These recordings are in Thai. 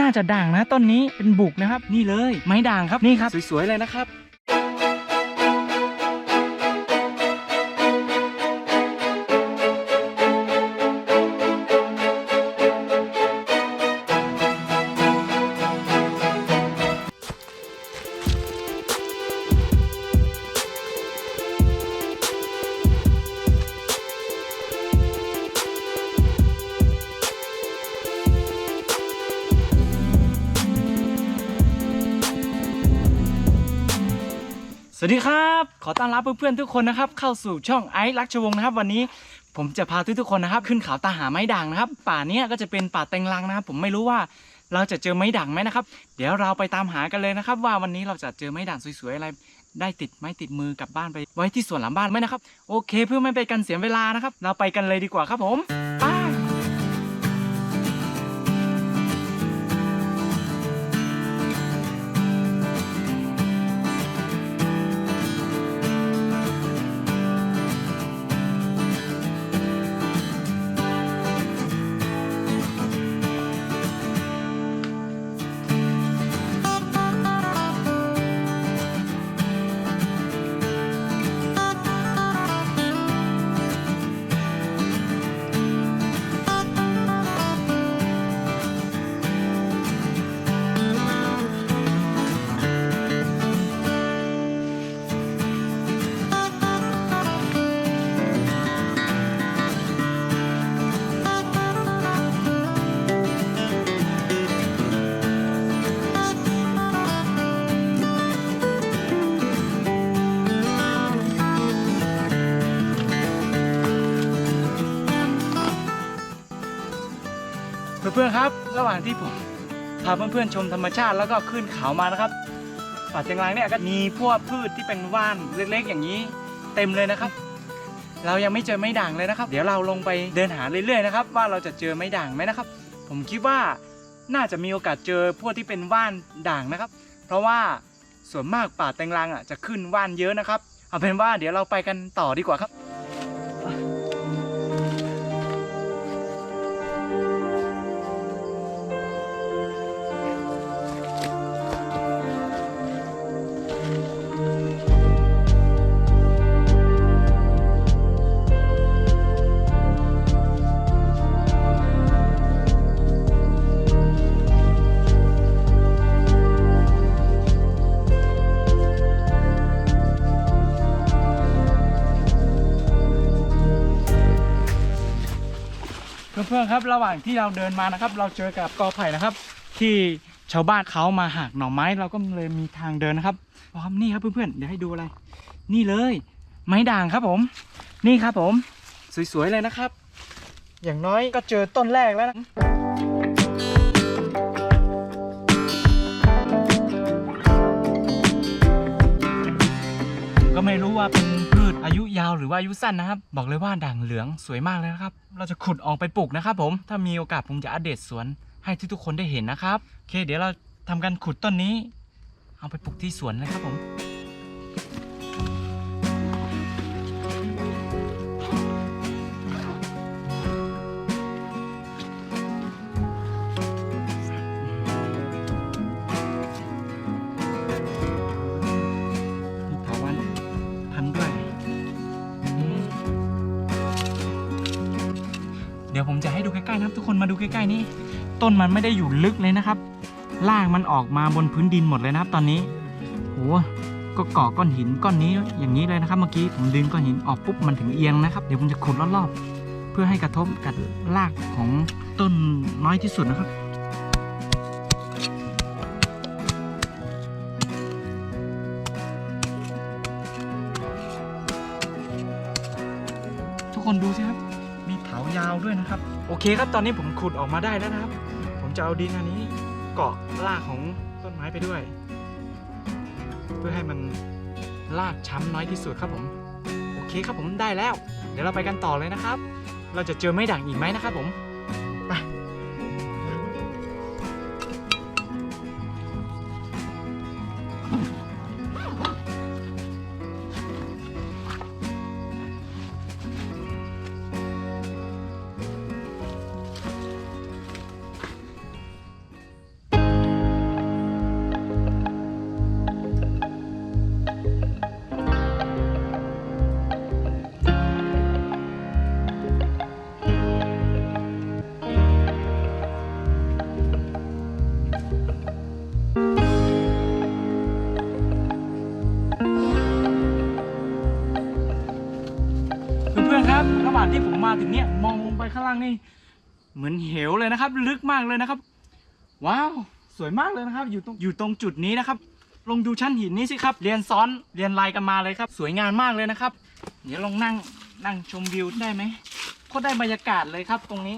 น่าจะด่างนะต้นนี้เป็นบุกนะครับ นี่เลยไม้ด่างครับนี่ครับสวยๆเลยนะครับ วัสดีครับ ขอต้อนรับเพื่อนๆทุกคนนะครับ เข้าสู่ช่องไอซ์ลักชวงศ์นะครับ วันนี้ผมจะพาทุกๆคนนะครับ ขึ้นเขาตาหาไม้ด่างนะครับ ป่าเนี้ยก็จะเป็นป่าเต็งรังนะครับ ผมไม่รู้ว่าเราจะเจอไม้ด่างไหมนะครับ เดี๋ยวเราไปตามหากันเลยนะครับ ว่าวันนี้เราจะเจอไม้ด่างสวยๆอะไรได้ติดไม้ติดมือกลับบ้านไปไว้ที่สวนหลังบ้านไหมนะครับ โอเค เพื่อไม่ไปกันเสียเวลานะครับ เราไปกันเลยดีกว่าครับผมไป อนๆครับ ระหว่างที่ผมพาเพื่อนๆชมธรรมชาติแล้วก็ขึ้นเขามานะครับป่าเชียงรางเนี่ยก็มีพวกพืชที่เป็นว่านเล็กๆ อย่างนี้เต็มเลยนะครับ เรายังไม่เจอไม้ด่างเลยนะครับ เดี๋ยวเราลงไปเดินหาเรื่อยๆนะครับว่าเราจะเจอไม้ด่างไหมนะครับ ผมคิดว่าน่าจะมีโอกาสเจอพวกที่เป็นว่านด่างนะครับ เพราะว่าส่วนมากป่าแตงรังอะจะขึ้นว่านเยอะนะครับ เอาเป็นว่าเดี๋ยวเราไปกันต่อดีกว่าครับ เพื่อนๆครับ ระหว่างที่เราเดินมานะครับ เราเจอกับกอไผ่นะครับ ที่ชาวบ้านเขามาหักหน่อไม้ เราก็เลยมีทางเดินนะครับพร้อมนี่ครับเพื่อนๆเดี๋ยวให้ดูอะไร นี่เลย ไม้ด่างครับผม นี่ครับผม สวยๆเลยนะครับ อย่างน้อยก็เจอต้นแรกแล้วนะก็ไม่รู้ว่าเป็น อายุยาวหรือว่าอายุสั้นนะครับ บอกเลยว่าด่างเหลืองสวยมากเลยนะครับ เราจะขุดออกไปปลูกนะครับ ผมถ้ามีโอกาสผมจะอัปเดตสวนให้ทุกๆคนได้เห็นนะครับโอเค เดี๋ยวเราทำการขุดต้นนี้ เอาไปปลูกที่สวนเลยครับผม ๆนะครับ ทุกคนมาดูใกล้ๆนี้ต้นมันไม่ได้อยู่ลึกเลยนะครับรากมันออกมาบนพื้นดินหมดเลยนะครับ ตอนนี้โหก็ก่อก้อนหินก้อนนี้อย่างนี้เลยนะครับ เมื่อกี้ผมดึงก้อนหินออกปุ๊บมันถึงเอียงนะครับเดี๋ยวผมจะขุดรอบๆเพื่อให้กระทบกับรากของต้นน้อยที่สุดนะครับทุกคนดูสิ ด้วยนะครับ โอเคครับตอนนี้ผมขุดออกมาได้แล้วนะครับ ผมจะเอาดินอันนี้เกาะรากของต้นไม้ไปด้วย เพื่อให้มันรากช้ำน้อยที่สุดครับผม โอเคครับผมได้แล้ว เดี๋ยวเราไปกันต่อเลยนะครับ เราจะเจอไม้ด่างอีกไหมนะครับผม ถึงเนี่ยมองลงไปข้างล่างนี่เหมือนเหวเลยนะครับ ลึกมากเลยนะครับ ว้าว สวยมากเลยนะครับ อยู่ตรงอยู่ตรงจุดนี้นะครับ ลงดูชั้นหินนี้สิครับ เรียนซ้อนเรียนลายกันมาเลยครับ สวยงามมากเลยนะครับ เดี๋ยวลองนั่งนั่งชมวิวได้ไหมก็ได้บรรยากาศเลยครับตรงนี้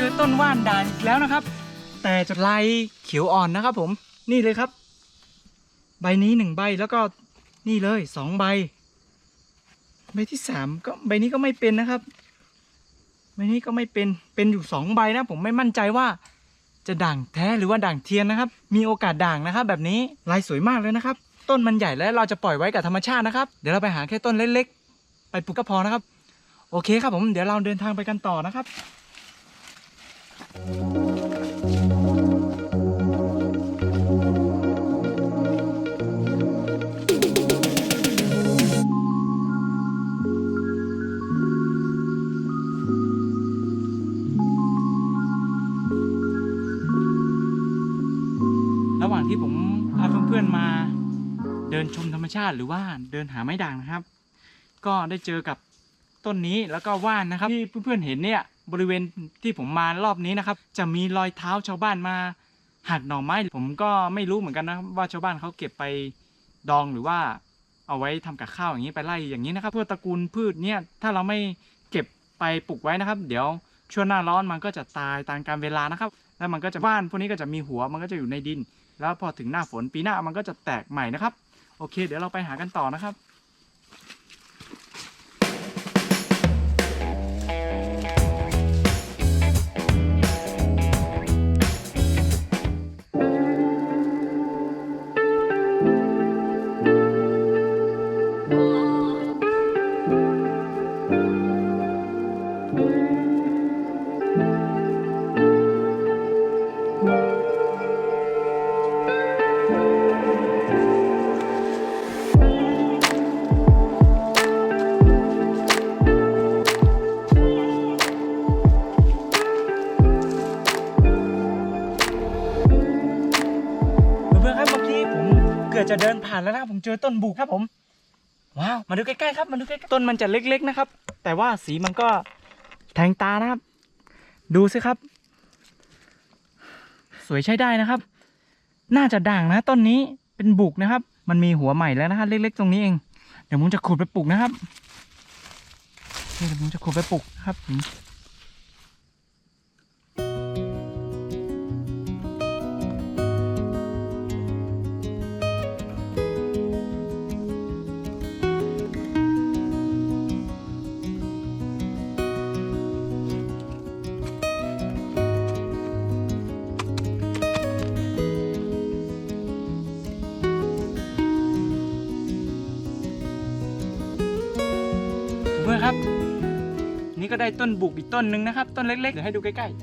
จอต้นว่านด่างอีกแล้วนะครับ แต่จะลายเขียวอ่อนนะครับผมนี่เลยครับ ใบนี้หนึ่งใบแล้วก็นี่เลยสองใบ ใบที่สามก็ใบนี้ก็ไม่เป็นนะครับ ใบนี้ก็ไม่เป็นเป็นอยู่สองใบนะ ผมไม่มั่นใจว่า จะด่างแท้หรือว่าด่างเทียนนะครับ มีโอกาสด่างนะครับ แบบนี้ลายสวยมากเลยนะครับ ต้นมันใหญ่แล้วเราจะปล่อยไว้กับธรรมชาตินะครับ เดี๋ยวเราไปหาแค่ต้นเล็กๆไปปลูกก็พอนะครับ โอเคครับผมเดี๋ยวเราเดินทางไปกันต่อนะครับ ระหว่างที่ผมพาเพื่อนๆมาเดินชมธรรมชาติหรือว่าเดินหาไม้ด่างนะครับ ก็ได้เจอกับต้นนี้แล้วก็ว่านนะครับที่เพื่อนๆเห็นเนี่ย บริเวณที่ผมมารอบนี้นะครับ จะมีรอยเท้าชาวบ้านมาหักหน่อไม้ ผมก็ไม่รู้เหมือนกันนะว่าชาวบ้านเขาเก็บไปดองหรือว่าเอาไว้ทำกับข้าวอย่างนี้ไปไล่อย่างนี้นะครับเพื่อตระกูลพืชเนี่ยถ้าเราไม่เก็บไปปลูกไว้นะครับ เดี๋ยวช่วงหน้าร้อนมันก็จะตายตามการเวลานะครับ แล้วมันก็จะว่านพวกนี้ก็จะมีหัวมันก็จะอยู่ในดิน แล้วพอถึงหน้าฝนปีหน้ามันก็จะแตกใหม่นะครับ โอเค เดี๋ยวเราไปหากันต่อนะครับ เกือจะเดินผ่านแล้วนะครับผมเจอต้นบุกครับผม ว้าว มาดูใกล้ๆครับ มาดูใกล้ๆต้นมันจะเล็ก ๆนะครับ แต่ว่าสีมันก็แทงตานะครับ ดูสิครับ สวยใช้ได้นะครับ น่าจะด่างนะต้นนี้เป็นบุกนะครับ มันมีหัวใหม่แล้วนะครับเล็ก ๆ ตรงนี้เอง เดี๋ยวผมจะขุดไปปลูกนะครับนี่เดี๋ยวผมจะขุดไปปลูกนะครับ ก็ได้ต้นบุกอีกต้นหนึ่งนะครับ ต้นเล็กๆเดี๋ยวให้ดูใกล้ๆ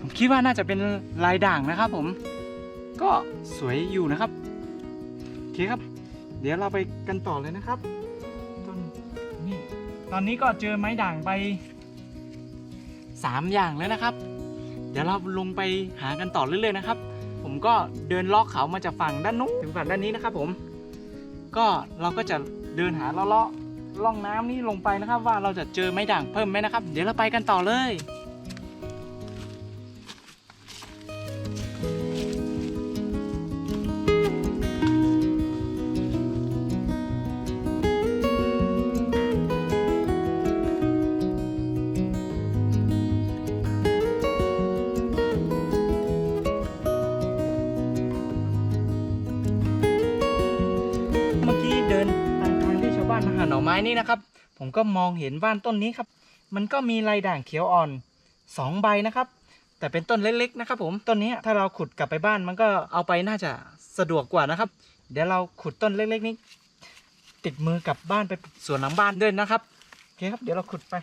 ผมคิดว่าน่าจะเป็นลายด่างนะครับผม ก็สวยอยู่นะครับโอเคครับ เดี๋ยวเราไปกันต่อเลยนะครับ ต้นนี่ตอนนี้ก็เจอไม้ด่างไปสามอย่างแล้วนะครับ เดี๋ยวเราลงไปหากันต่อเรื่อยๆนะครับ ผมก็เดินลอกเขามาจากฝั่งด้านนู้นถึงฝั่งด้านนี้นะครับผมก็เราก็จะ เดินหาเลาะๆล่องน้ำนี้ลงไปนะครับ ว่าเราจะเจอไม้ด่างเพิ่มไหมนะครับ เดี๋ยวเราไปกันต่อเลย นี้นะครับ ผมก็มองเห็นว่านต้นนี้ครับ มันก็มีลายด่างเขียวอ่อนสองใบนะครับ แต่เป็นต้นเล็กๆนะครับผมต้นนี้ถ้าเราขุดกลับไปบ้านมันก็เอาไปน่าจะสะดวกกว่านะครับ เดี๋ยวเราขุดต้นเล็ก ๆ นี้ ติดมือกลับบ้านไปสวนหลังบ้านด้วยนะครับโอเคครับเดี๋ยวเราขุดไป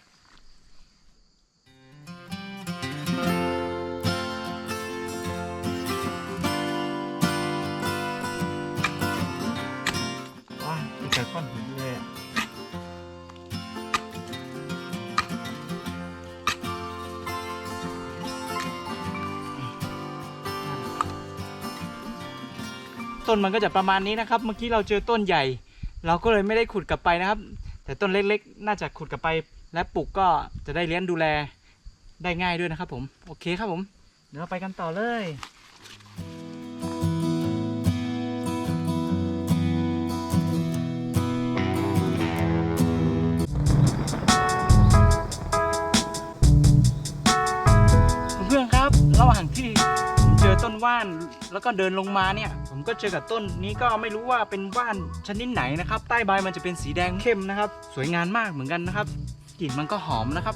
ว้ายมีแต่ก้อนหินเลย ต้นมันก็จะประมาณนี้นะครับ เมื่อกี้เราเจอต้นใหญ่ เราก็เลยไม่ได้ขุดกลับไปนะครับ แต่ต้นเล็กๆ น่าจะขุดกลับไป และปลูกก็จะได้เลี้ยงดูแลได้ง่ายด้วยนะครับ ผม โอเคครับผม เดี๋ยวเราไปกันต่อเลยเพื่อนๆครับระหว่างที่ อต้นว่านแล้วก็เดินลงมาเนี่ย ผมก็เจอกับต้นนี้ก็ไม่รู้ว่าเป็นว่านชนิดไหนนะครับ ใต้ใบมันจะเป็นสีแดงเข้มนะครับ สวยงามมากเหมือนกันนะครับกลิ่นมันก็หอมนะครับ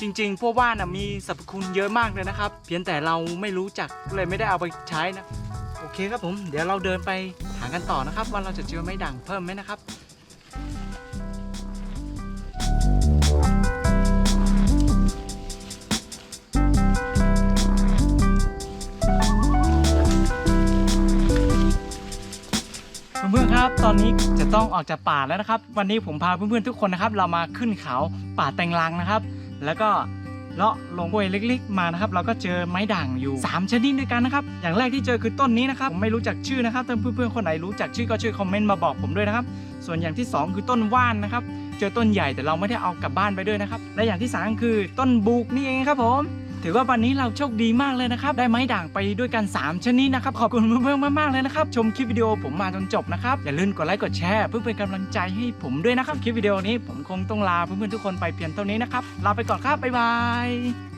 จริงๆ พวกว่านมีสรรพคุณเยอะมากเลยนะครับ เพียงแต่เราไม่รู้จักเลยไม่ได้เอาไปใช้นะ โอเคครับผม เดี๋ยวเราเดินไปหากันต่อนะครับ ว่าเราจะเจอไม้ด่างเพิ่มไหมนะครับ เพื่อนครับ ตอนนี้จะต้องออกจากป่าแล้วนะครับ วันนี้ผมพาเพื่อนๆทุกคนนะครับ เรามาขึ้นเขาป่าแตงลังนะครับ แล้วก็เลาะลงห้วยเล็กๆ มานะครับ เราก็เจอไม้ด่างอยู่ 3 ชนิดด้วยกันนะครับ อย่างแรกที่เจอคือต้นนี้นะครับ ผมไม่รู้จักชื่อนะครับถ้าเพื่อนๆคนไหนรู้จักชื่อก็ช่วยคอมเมนต์มาบอกผมด้วยนะครับ ส่วนอย่างที่ 2 คือต้นว่านนะครับ เจอต้นใหญ่แต่เราไม่ได้เอากลับบ้านไปด้วยนะครับ และอย่างที่3คือต้นบุกนี่เองครับผม ถือว่าวันนี้เราโชคดีมากเลยนะครับ ได้ไม้ด่างไปด้วยกัน 3 ชนิดนะครับ ขอบคุณเพื่อนๆมากๆเลยนะครับ ชมคลิปวิดีโอผมมาจนจบนะครับ อย่าลืมกดไลค์กดแชร์เพื่อเป็นกำลังใจให้ผมด้วยนะครับ คลิปวิดีโอนี้ผมคงต้องลาเพื่อนๆทุกคนไปเพียงเท่านี้นะครับ ลาไปก่อนครับ บ๊ายบาย